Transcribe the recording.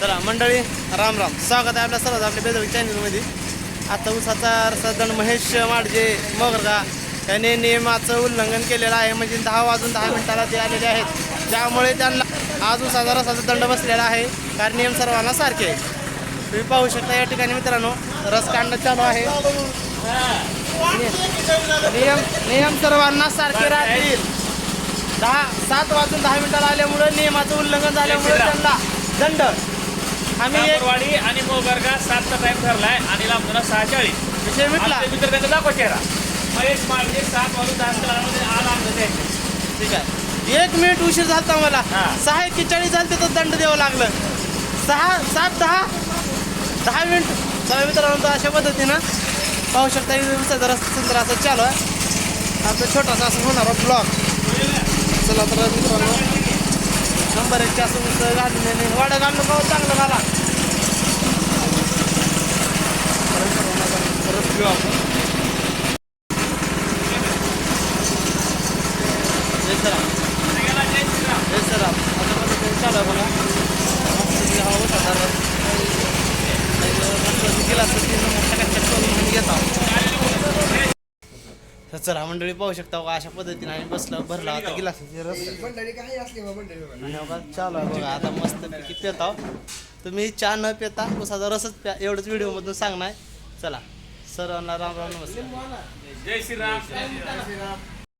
चला मंडळी राम राम. स्वागत आहे आपल्या सर्वात आपल्या बेदवी चॅनलमध्ये आता उसाचा रसादण महेश माडजे मोगरगा यांनी नियमाचं उल्लंघन केलेलं आहे. म्हणजे दहा वाजून दहा मिनिटाला ते आलेले आहेत. त्यामुळे त्यांना आज उसाचा रसाचा दंड बसलेला आहे. कारण नियम सर्वांना सारखे आहे तुम्ही पाहू शकता या ठिकाणी मित्रांनो रस काढणं चालू आहे. नियम नियम सर्वांना सारखे राहतील. दहा सात वाजून दहा मिनिटाला आल्यामुळं नियमाचं उल्लंघन झाल्यामुळे त्यांना दंड. आम्ही एक कापरवाडी आणि मोगरगा सातचा टाइम ठरलाय आणि लांबून सहा चाळीस विषय मिटला. मित्र त्यांचा दाखवा चेहरा. महेश मार्गे सात वाजून दहा मिनिटामध्ये आला आमचं द्यायचं ठीक आहे? एक मिनिट उशीर झालता मला. हा. सहा एक्केचाळीस झालं तर दंड द्यावं लागलं. सहा सात दहा? दहा मिनिट. चला मित्रांनो तर अशा पद्धतीनं पाहू शकता दिवसाचा रस्ता सुंदर असं चालू आहे. आपलं छोटासा असं होणार ब्लॉग चला तर मित्रांनो नंबर एकच्या असं नुसतं घालून वाडा घालणं का चांगलं झाला परत घेऊ आपण जय सराम जय सराम आता पण चालू बघा हवा होता जरा मस्त करून घेत आहोत तर चला मंडळी पाहू शकता बघा अशा पद्धतीने आम्ही बसलो भरला होता रस मंडळी बघा. आणि बघा चालू आहे बघा आता मस्त पैकी पेताव तुम्ही चहा न पेता उसाचा रसच प्या एवढंच व्हिडिओमधून सांगणार. चला सर्वांना राम राम नमस्कार. जय श्रीराम.